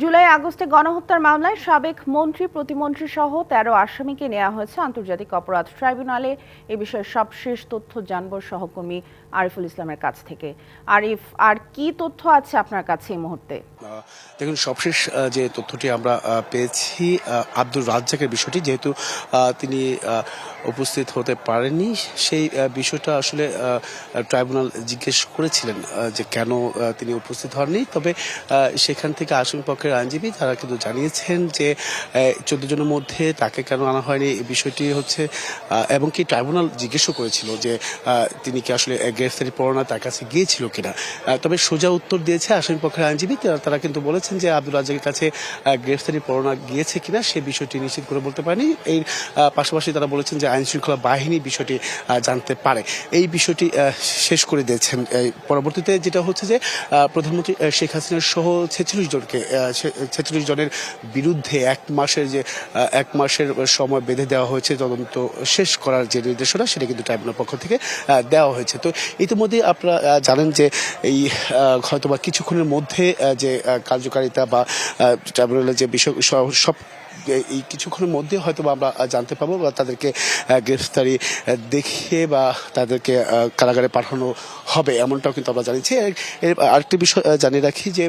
জুলাই আগস্টে গণহত্যার মামলায় সাবেক মন্ত্রী, প্রতিমন্ত্রী সহ তেরো আসামিকে নেওয়া হয়েছে আন্তর্জাতিক অপরাধ ট্রাইব্যুনালে। এ বিষয়ে সবশেষ তথ্য জানব সহকর্মী আরিফুল ইসলামের কাছ থেকে। আরিফ, আর কি তথ্য আছে আপনার কাছে এই মুহূর্তে? দেখুন, সবশেষ যে তথ্যটি আমরা পেয়েছি আব্দুর রাজ্জাকের বিষয়টি, যেহেতু তিনি উপস্থিত হতে পারেননি, সেই বিষয়টা আসলে ট্রাইব্যুনাল জিজ্ঞেস করেছিলেন যে কেন তিনি উপস্থিত হননি। তবে সেখান থেকে আসামি পক্ষের আইনজীবী, তারা কিন্তু জানিয়েছেন যে চোদ্দ জনের মধ্যে তাকে কেন আনা হয়নি, এই বিষয়টি হচ্ছে এবং কি ট্রাইব্যুনাল জিজ্ঞেসও করেছিল যে তিনি কি আসলে গ্রেফতারি পরোয়ানা তার কাছে গিয়েছিল কিনা। তবে সোজা উত্তর দিয়েছে আসামি পক্ষের আইনজীবী। তারা- কিন্তু বলেছেন যে আব্দুল রাজ্জাকের কাছে গ্রেফতারি পরোয়ানা গিয়েছে কিনা সে বিষয়টি নিশ্চিত করে বলতে পারেনি। এই পাশাপাশি তারা বলেছেন যে আইন শৃঙ্খলা বাহিনী বিষয়টি জানতে পারে। এই বিষয়টি শেষ করে দিয়েছেন। পরবর্তীতে যেটা হচ্ছে যে প্রধানমন্ত্রী শেখ হাসিনার সহ ছেচল্লিশ জনকে ছেচল্লিশ জনের বিরুদ্ধে এক মাসের যে এক মাসের সময় বেঁধে দেওয়া হয়েছে, তদন্ত শেষ করার যে নির্দেশনা সেটা কিন্তু ট্রাইব্যুনাল পক্ষ থেকে দেওয়া হয়েছে। তো ইতিমধ্যে আপনারা জানেন যে এই হয়তোবা কিছুক্ষণের মধ্যে যে কার্যকারিতা বা ট্রাইব্যুনালের যে বিষয় সব এই কিছুক্ষণের মধ্যে হয়তো আমরা জানতে পাবো বা তাদেরকে গ্রেফতারি দেখিয়ে বা তাদেরকে কারাগারে পাঠানো হবে, এমনটাও কিন্তু আমরা জানিয়েছি। আরেকটি বিষয় জানিয়ে রাখি যে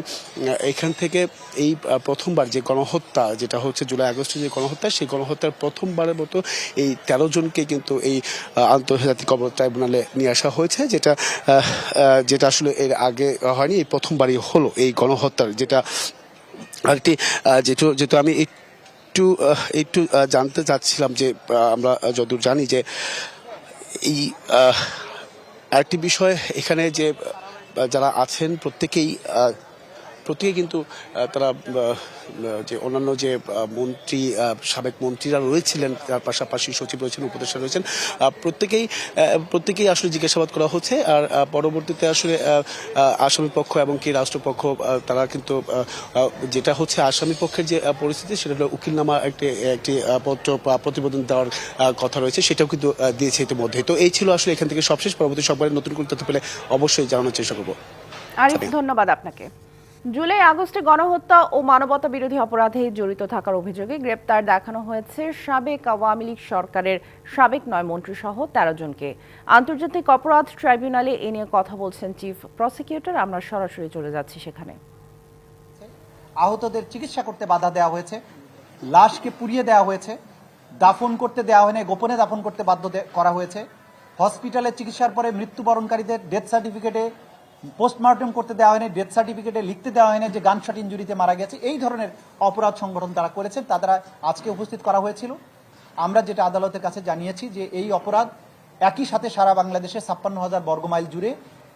এখান থেকে এই প্রথমবার যে গণহত্যা, যেটা হচ্ছে জুলাই আগস্টে যে গণহত্যা, সেই গণহত্যার প্রথমবারের মতো এই তেরো জনকে কিন্তু এই আন্তর্জাতিক অপরাধ ট্রাইব্যুনালে নিয়ে আসা হয়েছে, যেটা যেটা আসলে এর আগে হয়নি, এই প্রথমবারই হলো এই গণহত্যার, যেটা আরেকটি যেহেতু যেহেতু আমি একটু একটু জানতে চাচ্ছিলাম যে আমরা যতদূর জানি যে এই আরেকটি বিষয় এখানে যে যারা আছেন প্রত্যেকেই আহ, প্রত্যেকেই কিন্তু তারা যে অন্যান্য যে মন্ত্রী সাবেক মন্ত্রীরা রয়েছিলেন তার পাশাপাশি সচিব রয়েছেন উপদেষ্টা রয়েছেন প্রত্যেকেই প্রত্যেকেই আসলে জিজ্ঞাসাবাদ করা হচ্ছে। আর পরবর্তীতে আসলে আসামি পক্ষ এবং কি রাষ্ট্রপক্ষ তারা কিন্তু যেটা হচ্ছে আসামি পক্ষের যে পরিস্থিতি সেটা হলো উকিলনামা একটি একটি পত্র প্রতিবেদন দেওয়ার কথা রয়েছে সেটাও কিন্তু দিয়েছে ইতিমধ্যে। তো এই ছিল আসলে এখান থেকে সবশেষ। পরবর্তী সবার নতুন করে তথ্য পেলে অবশ্যই জানানোর চেষ্টা করব। আরিফ ধন্যবাদ আপনাকে। জুলাই আগস্টে গণহত্যা ও মানবতা বিরোধী অপরাধে জড়িত থাকার অভিযোগে গ্রেপ্তার দেখানো হয়েছে সাবেক আওয়ামী লীগ সরকারের সাবেক নয় মন্ত্রী সহ তেরো জনকে। আন্তর্জাতিক অপরাধ ট্রাইব্যুনালে এ নিয়ে কথা বলছেন চিফ প্রসিকিউটর। আমরা সরাসরি চলে যাচ্ছি সেখানে। আহতদের চিকিৎসা করতে বাধা দেওয়া হয়েছে, লাশকে পুড়িয়ে দেওয়া হয়েছে, দাফন করতে দেওয়া হয়নি, গোপনে দাফন করতে বাধ্য করা হয়েছে। হসপিটালে চিকিৎসার পরে মৃত্যুবরণকারীদের ডেথ সার্টিফিকেটে পোস্টমর্টম করতে দেওয়া হয়নি ডেথ সার্টিফিকেটে লিখতে দেওয়া হয়নি যে গানশট ইঞ্জুরিতে মারা গেছে। এই ধরনের অপরাধ সংগঠন তারা করেছেন তারা আজকে উপস্থিত করা হয়েছিল। আমরা যেটা আদালতের কাছে জানিয়েছি যে এই অপরাধ একই সাথে সারা বাংলাদেশে ছাপ্পান্ন হাজার বর্গমাইল জুড়ে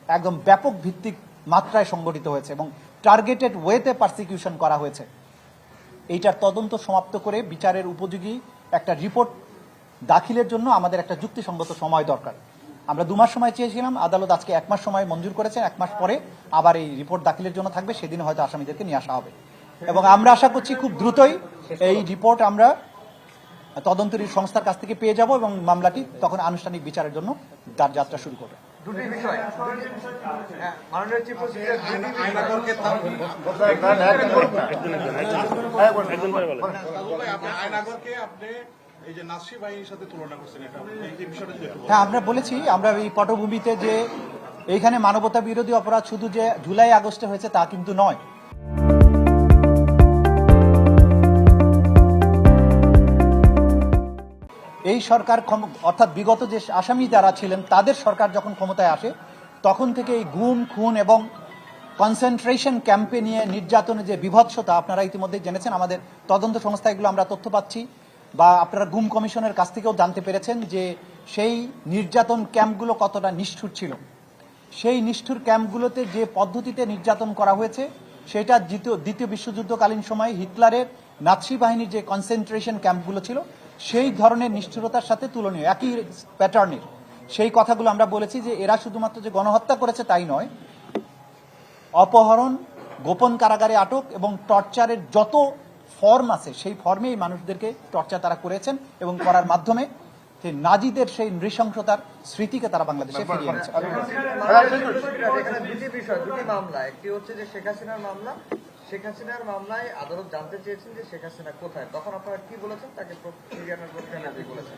একদম ব্যাপক ভিত্তিক মাত্রায় সংগঠিত হয়েছে এবং টার্গেটেড ওয়েতে পারসিকিউশন করা হয়েছে। এইটার তদন্ত সমাপ্ত করে বিচারের উপযোগী একটা রিপোর্ট দাখিলের জন্য আমাদের একটা যুক্তিসঙ্গত সময় দরকার। আমরা দু মাস সময় চেয়েছিলাম আদালত আজকে এক মাস সময় মঞ্জুর করেছেন এক মাস পরে আবার এই রিপোর্ট দাখিলের জন্য থাকবে সেদিন হয়তো আসামিদেরকে নিয়ে আসা হবে। এবং আমরা আশা করছি খুব দ্রুতই এই রিপোর্ট আমরা তদন্তকারী সংস্থার কাছ থেকে পেয়ে যাব এবং মামলাটি তখন আনুষ্ঠানিক বিচারের জন্য তার যাত্রা শুরু করবে। দুটি বিষয়। হ্যাঁ, মাননীয় চিফ প্রসিকিউটর আপনি হ্যাঁ আমরা বলেছি আমরা এই পটভূমিতে যে এইখানে মানবতা বিরোধী অপরাধ শুধু যে জুলাই আগস্টে হয়েছে তা কিন্তু নয়। এই সরকার অর্থাৎ বিগত যে আসামি যারা ছিলেন তাদের সরকার যখন ক্ষমতায় আসে তখন থেকে এই গুম খুন এবং কনসেন্ট্রেশন ক্যাম্পে নিয়ে নির্যাতনের যে বিভৎসতা আপনারা ইতিমধ্যে জেনেছেন আমাদের তদন্ত সংস্থা এগুলো আমরা তথ্য পাচ্ছি। বা আপনারা গুম কমিশনের কাছ থেকেও জানতে পেরেছেন যে সেই নির্যাতন ক্যাম্পগুলো কতটা নিষ্ঠুর ছিল। সেই নিষ্ঠুর ক্যাম্পগুলোতে যে পদ্ধতিতে নির্যাতন করা হয়েছে, সেটা দ্বিতীয় দ্বিতীয় বিশ্বযুদ্ধকালীন সময়ে হিটলারের নাৎসি বাহিনীর যে কনসেন্ট্রেশন ক্যাম্পগুলো ছিল, সেই ধরনের নিষ্ঠুরতার সাথে তুলনীয়, একই প্যাটার্নের সেই কথাগুলো আমরা বলেছি যে এরা শুধুমাত্র যে গণহত্যা করেছে তাই নয়, অপহরণ, গোপন কারাগারে আটক এবং টর্চারের যত ফর্ম আছে সেই ফর্মে মানুষদেরকে টর্চার তারা করেছেন এবং করার মাধ্যমে সেই নাজিদের সেই নৃশংসতার স্মৃতিকে তারা বাংলাদেশে ফিরিয়ে এনেছে। দুটি বিষয় দুটি মামলা একটি হচ্ছে যে শেখ হাসিনার মামলা। শেখ হাসিনার মামলায় আদালত জানতে চেয়েছেন যে শেখ হাসিনা কোথায়। তখন আপনারা কি বলেছেন? তাকে প্রক্রিয়াটার প্রক্রিয়া নিতে বলেছেন।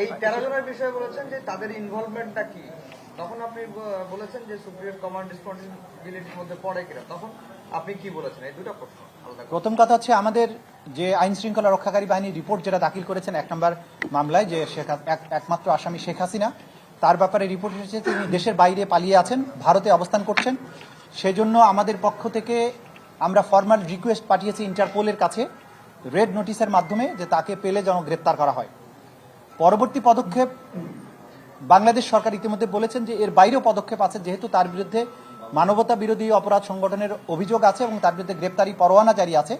এই তেরো জনের বিষয়ে বলেছেন যে তাদের ইনভলভমেন্টটা কি? তখন আপনি বলেছেন যে সুপ্রিম কমান্ড রেসপন্সিবিলিটির মধ্যে পড়ে কিনা। তখন আপনি কি বলেছেন? এই দুটো প্রশ্ন প্রথম কথা হচ্ছে আমাদের যে আইন শৃঙ্খলা রক্ষাকারী বাহিনী রিপোর্ট যেটা দাখিল করেছেন এক নম্বর মামলায়, যে শেখ একমাত্র আসামি শেখ হাসিনা, তার ব্যাপারে রিপোর্ট এসেছে, তিনি দেশের বাইরে পালিয়ে আছেন, ভারতে অবস্থান করছেন। সেজন্য আমাদের পক্ষ থেকে আমরা ফর্মাল রিকোয়েস্ট পাঠিয়েছি ইন্টারপোলের কাছে রেড নোটিশের মাধ্যমে, যে তাকে পেলে যেন গ্রেপ্তার করা হয়। পরবর্তী পদক্ষেপ বাংলাদেশ সরকার ইতিমধ্যে বলেছেন যে এর বাইরেও পদক্ষেপ আছে, যেহেতু তার বিরুদ্ধে মানবতা বিরোধী অপরাধ সংগঠনের অভিযোগ আছে এবং তার বিরুদ্ধে গ্রেপ্তারি পরোয়ানা জারি আছে।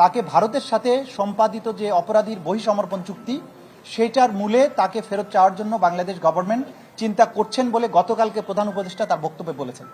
তাকে ভারতের সাথে সম্পাদিত যে অপরাধীর বহিসমর্পণ চুক্তি, সেটার মূলে তাকে ফেরত চাওয়ার জন্য বাংলাদেশ গভর্নমেন্ট চিন্তা করছেন বলে গতকালকে প্রধান উপদেষ্টা তার বক্তব্যে বলেছেন।